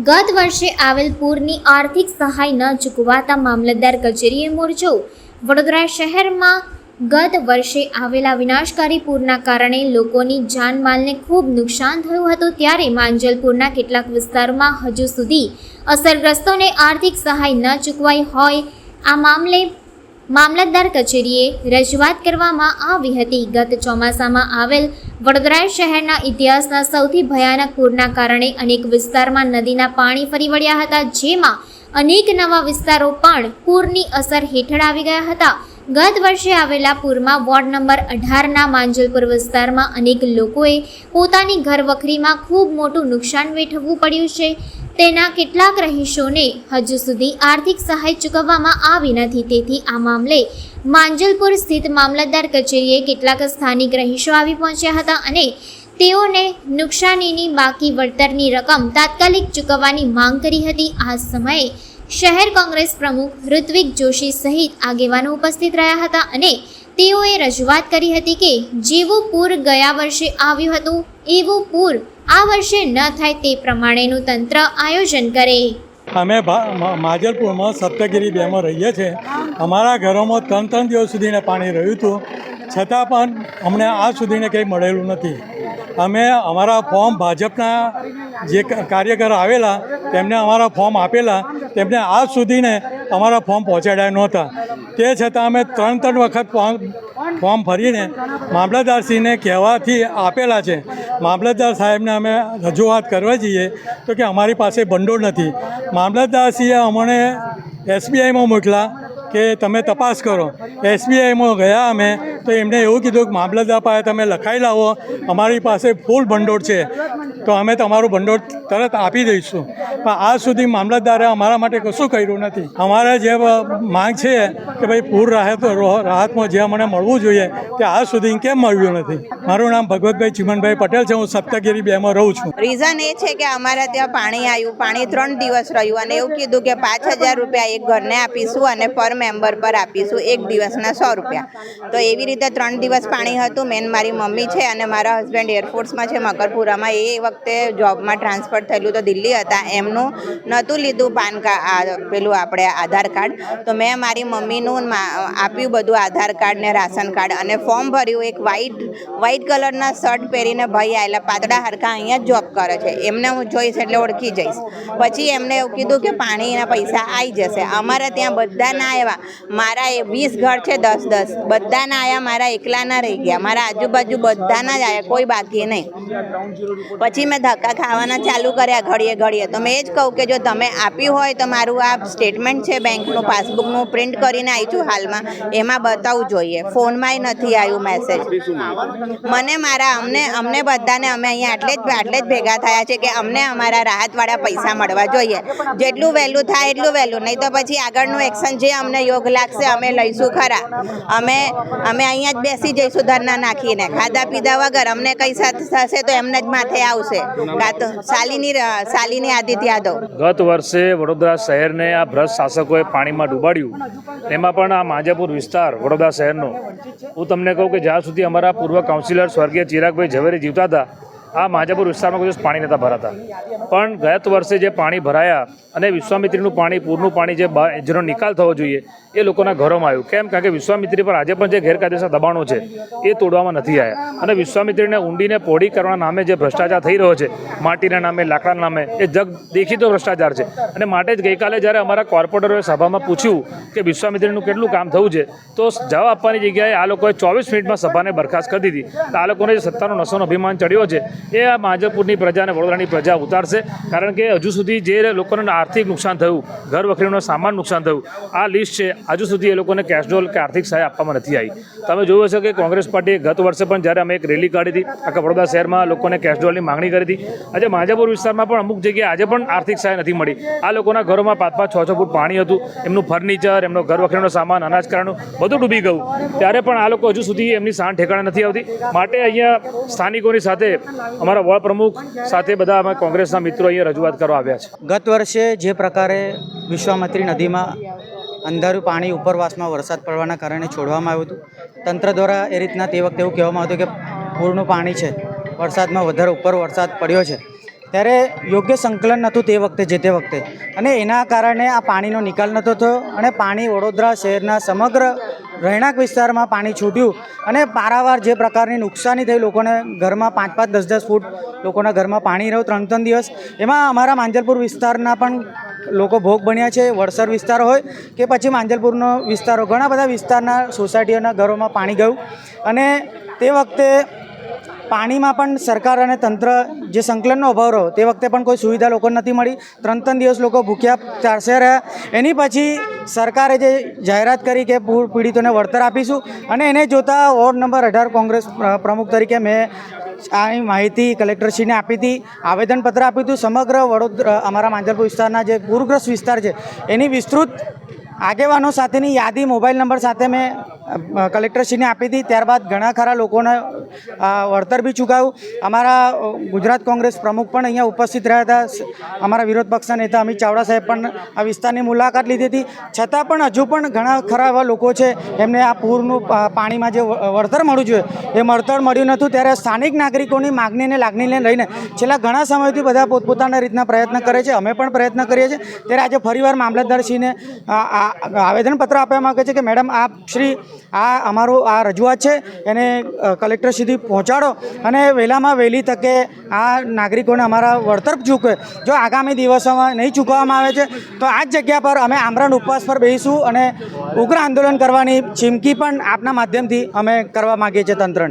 ગત વર્ષે આવેલ પૂરની આર્થિક સહાય ન ચૂકવાતા મામલતદાર કચેરીએ મોરચો વડોદરા શહેરમાં ગત વર્ષે આવેલા વિનાશકારી પૂરના કારણે લોકોની જાનમાલને ખૂબ નુકસાન થયું હતું ત્યારે માંજલપુરના કેટલાક વિસ્તારોમાં હજુ સુધી અસરગ્રસ્તોને આર્થિક સહાય ન ચૂકવાઈ હોય આ મામલે મામલતદાર કચેરીએ રજૂઆત કરવામાં આવી હતી. ગત ચોમાસામાં આવેલ વડોદરા શહેરના ઇતિહાસના સૌથી ભયાનક પૂરના કારણે અનેક વિસ્તારમાં નદીના પાણી ફરી વળ્યા હતા, જેમાં અનેક નવા વિસ્તારો પણ પૂરની અસર હેઠળ આવી ગયા હતા. ગત વર્ષે આવેલા પૂરમાં વોર્ડ નંબર અઢારના માંજલપુર વિસ્તારમાં અનેક લોકોએ પોતાની ઘરવખરીમાં ખૂબ મોટું નુકસાન વેઠવવું પડ્યું છે. તેના કેટલાક રહીશોને હજુ સુધી આર્થિક સહાય ચૂકવવામાં આવી નથી. તેથી આ મામલે માંજલપુર સ્થિત મામલતદાર કચેરીએ કેટલાક સ્થાનિક રહીશો આવી પહોંચ્યા હતા અને તેઓને નુકસાનીની બાકી વળતરની રકમ તાત્કાલિક ચૂકવવાની માંગ કરી હતી. આ સમયે શહેર કોંગ્રેસ પ્રમુખ ઋત્વિક જોશી સહિત આગેવાનો ઉપસ્થિત રહ્યા હતા અને તેઓએ રજૂઆત કરી હતી કે જેવું પૂર ગયા વર્ષે આવ્યું હતું, એવું પૂર આ વર્ષે ન થાય તે પ્રમાણેનું તંત્ર આયોજન કરે. અમે માજલપુરમાં સપ્તગીરી બેમાં રહીએ છીએ. અમારા ઘરોમાં ત્રણ ત્રણ દિવસ સુધીને પાણી રહ્યું હતું. છતાં પણ અમને આજ સુધીને કંઈ મળેલું નથી. અમે અમારા ફોર્મ ભાજપના જે કાર્યકર આવેલા, તેમને અમારા ફોર્મ આપેલા તેમને આજ સુધીને અમારા ફોર્મ પહોંચાડ્યા નહોતા. તે છતાં અમે ત્રણ ત્રણ વખત ફોર્મ ફરીને મામલતદારશ્રીને કહેવાથી આપેલા છે. મામલતદાર સાહેબને અમે રજૂઆત કરવા જઈએ તો કે અમારી પાસે ભંડોળ નથી. મામલતદારશ્રીએ અમને એસબીઆઈમાં મોકલા કે તમે તપાસ કરો. એસબીઆઈમાં ગયા અમે, તો એમને એવું કીધું કે મામલતદાર પાસે તમે લખાઈ લાવો, અમારી પાસે ફૂલ ભંડોળ છે. તો અમે તમારું ભંડોળ તરત આપી દઈશું. પણ આજ સુધી મામલતદારે અમારા માટે કશું કર્યું નથી. અમારે જે માંગ છે કે ભાઈ પૂર રાહત રાહતમાં જે અમને મળવું જોઈએ, તે આજ સુધી કેમ મળ્યું નથી? મારું નામ ભગવતભાઈ ચિમનભાઈ પટેલ છે, હું સપ્તગીરી બેમાં રહું છું. રીઝન એ છે કે અમારા ત્યાં પાણી આવ્યું, પાણી ત્રણ દિવસ રહ્યું અને એવું કીધું કે પાંચ હજાર રૂપિયા એક ઘરને આપીશું અને પર મેમ્બર પર આપીશું એક દિવસના સો રૂપિયા. તો એવી રીતે ત્રણ દિવસ પાણી હતું. મેન મારી મમ્મી છે અને મારા હસબન્ડ એરફોર્સમાં છે મકરપુરામાં. એ વખતે જોબમાં ટ્રાન્સફર થયેલું તો દિલ્હી હતા. એમનું નહોતું લીધું પાન કાર્ડ પેલું આપણે આધાર કાર્ડ. તો મેં મારી મમ્મીનું આપ્યું બધું આધાર કાર્ડ ને રાશન કાર્ડ અને ફોર્મ ભર્યું એક વ્હાઈટ વ્હાઈટ કલરના શર્ટ પહેરીને ભાઈ આવેલા પાતળા હરખા અહીંયા જોબ કરે છે. એમને હું જોઈશ એટલે ઓળખી જઈશ. પછી એમને એવું કીધું કે પાણીના પૈસા આવી જશે. અમારે ત્યાં બધા ના આવ્યા મારા એ વીસ ઘર છે, દસ દસ. બધાના આયા મારા એકલાના રહી ગયા. મારા આજુબાજુ બધાના જ આવ્યા કોઈ બાકી નહીં. પછી મેં ધક્કા ખાવાના ચાલુ કર્યા ઘડીએ ઘડીએ. તો મેં એ જ કહું કે જો તમે આપ્યું હોય તો મારું આ સ્ટેટમેન્ટ છે બેંકનું પાસબુકનું પ્રિન્ટ કરીને આવી છું હાલમાં. એમાં બતાવવું જોઈએ. ફોનમાંય નથી આવ્યું મેસેજ મને મારા, અમને અમને બધાને અમે અહીંયા આટલે જ આટલે જ ભેગા થયા છે કે અમને અમારા રાહતવાળા પૈસા મળવા જોઈએ. જેટલું વહેલું થાય એટલું વહેલું. નહીં તો પછી આગળનું એક્શન જે અમને યોગ લાગશે, અમે લઈશું ખરા. અમે અમે અહીંયા જ બેસી જઈશું ધરના નાખીને. ખાધા પીધા વગર અમને કંઈ થશે તો એમને જ માથે આવશે. કાં તો શાલિની શાલિની આદિત્ય યાદવ. ગત વર્ષે વડોદરા શહેરને આ ભ્રષ્ટ શાસકોએ પાણીમાં ડૂબાડ્યું. તેમાં પણ આ માજાપુર વિસ્તાર, વડોદરા શહેરનો. હું તમને કહું કે જ્યાં સુધી અમારા પૂર્વ કાઉન્સિલર સ્વર્ગીય ચિરાગભાઈ ઝવેરી જીવતા હતા આ માજાપુર વિસ્તારમાં કોઈ પાણી નહોતા ભરાતા. પણ ગત વર્ષે જે પાણી ભરાયા અને વિશ્વામિત્રીનું પાણી, પૂરનું પાણી જે જેનો નિકાલ થવો જોઈએ, એ લોકોના ઘરોમાં આવ્યું. કેમ? કારણ કે વિશ્વામિત્રી પર આજે પણ જે ગેરકાયદેસર દબાણો છે, એ તોડવામાં નથી આવ્યા અને વિશ્વામિત્રીને ઊંડીને પોડી કરવાના નામે જે ભ્રષ્ટાચાર થઈ રહ્યો છે, માટીના નામે, લાકડાના નામે, એ જગ દેખીતો ભ્રષ્ટાચાર છે. અને માટે જ ગઈકાલે જ્યારે અમારા કોર્પોરેટરોએ સભામાં પૂછ્યું કે વિશ્વામિત્રીનું કેટલું કામ થયું છે, તો જવાબ આપવાની જગ્યાએ આ લોકોએ ચોવીસ મિનિટમાં સભાને બરખાસ્ત કરી દીધી. તો આ લોકોને જે સત્તાનો નશોનો અભિમાન ચડ્યો છે એ આ માજપુરની પ્રજા અને વડોદરાની પ્રજા ઉતારશે. કારણ કે હજુ સુધી જે લોકોને આર્થિક નુકસાન થયું, ઘર વખરીનો સામાન નુકસાન થયું, આ લિસ્ટ છે. હજુ સુધી એ લોકોને કેશડોલ કે આર્થિક સહાય આપવામાં નથી આવી. તમે જોયું હશે કે કોંગ્રેસ પાર્ટીએ ગત વર્ષે પણ જ્યારે અમે એક રેલી કાઢી હતી, આખા વડોદરા શહેરમાં લોકોને કેશડોલની માંગણી કરી હતી. આજે માજાપુર વિસ્તારમાં પણ અમુક જગ્યાએ આજે પણ આર્થિક સહાય નથી મળી. આ લોકોના ઘરોમાં પાંચ પાંચ છ છ ફૂટ પાણી હતું. એમનું ફર્નિચર એમનો ઘર વખરીનો સામાન, અનાજ કરવાનું બધું ડૂબી ગયું. ત્યારે પણ આ લોકો હજુ સુધી એમની સાણ ઠેકાણા નથી આવતી. માટે અહીંયા સ્થાનિકોની સાથે અમારા વોર્ડ પ્રમુખ સાથે બધા અમે કોંગ્રેસના મિત્રો અહીંયા રજૂઆત કરવા આવ્યા છે. ગત વર્ષે જે પ્રકારે વિશ્વામિત્રી નદીમાં અંધારું પાણી ઉપરવાસમાં વરસાદ પડવાના કારણે છોડવામાં આવ્યું હતું, તંત્ર દ્વારા એ રીતના તે વખતે એવું કહેવામાં આવતું કે પૂરનું પાણી છે, વરસાદમાં વધારે ઉપર વરસાદ પડ્યો છે. ત્યારે યોગ્ય સંકલન નહોતું તે વખતે, જે તે વખતે. અને એના કારણે આ પાણીનો નિકાલ નહોતો થયો અને પાણી વડોદરા શહેરના સમગ્ર રહેણાંક વિસ્તારમાં પાણી છૂટ્યું અને પારાવાર જે પ્રકારની નુકસાની થઈ લોકોને ઘરમાં પાંચ પાંચ દસ દસ ફૂટ લોકોના ઘરમાં પાણી રહ્યું ત્રણ ત્રણ દિવસ. એમાં અમારા માંજલપુર વિસ્તારના પણ લોકો ભોગ બન્યા છે. વડસર વિસ્તાર હોય કે પછી માંજલપુરનો વિસ્તારો ઘણા બધા વિસ્તારના સોસાયટીઓના ઘરોમાં પાણી ગયું અને તે વખતે પાણીમાં પણ સરકાર અને તંત્ર જે સંકલનનો અભાવ રહ્યો, તે વખતે પણ કોઈ સુવિધા લોકોને નથી મળી. ત્રણ ત્રણ દિવસ લોકો ભૂખ્યા ચારસે રહ્યા. એની પછી સરકારે જે જાહેરાત કરી કે પૂર પીડિતોને વળતર આપીશું અને એને જોતા વોર્ડ નંબર અઢાર કોંગ્રેસ પ્રમુખ તરીકે મેં આ માહિતી કલેક્ટરશ્રીને આપી હતી, આવેદનપત્ર આપ્યું હતું. સમગ્ર વડોદરા, અમારા માંજલપુર વિસ્તારના જે પૂરગ્રસ્ત વિસ્તાર છે, એની વિસ્તૃત આગેવાનો સાથેની યાદી, મોબાઈલ નંબર સાથે મેં કલેક્ટરશ્રીને આપી હતી. ત્યારબાદ ઘણા ખરા લોકોને વળતર બી ચૂકાયું. અમારા ગુજરાત કોંગ્રેસ પ્રમુખ પણ અહીંયા ઉપસ્થિત રહ્યા હતા. અમારા વિરોધ પક્ષના નેતા અમિત ચાવડા સાહેબ પણ આ વિસ્તારની મુલાકાત લીધી હતી. છતાં પણ હજુ પણ ઘણા ખરા એવા લોકો છે, એમને આ પૂરનું પાણીમાં જે વળતર મળવું જોઈએ એ વળતર મળ્યું નહોતું. ત્યારે સ્થાનિક નાગરિકોની માગણીને લાગણીને લઈને છેલ્લા ઘણા સમયથી બધા પોતપોતાના રીતના પ્રયત્ન કરે છે. અમે પણ પ્રયત્ન કરીએ છીએ. ત્યારે આજે ફરીવાર મામલતદારશ્રીને આવેદનપત્ર આપવા માગે છે કે, મેડમ, આપ શ્રી આ અમારું આ રજૂઆત છે. એને કલેક્ટર સુધી પહોંચાડો અને વહેલામાં વહેલી તકે આ નાગરિકોને અમારા વળતર ચૂકવે જો આગામી દિવસોમાં નહીં ચૂકવવામાં આવે છે, તો આ જ જગ્યા પર અમે આમરણ ઉપવાસ પર બેસીશું અને ઉગ્ર આંદોલન કરવાની ચીમકી પણ આપના માધ્યમથી અમે કરવા માગીએ છીએ તંત્રને.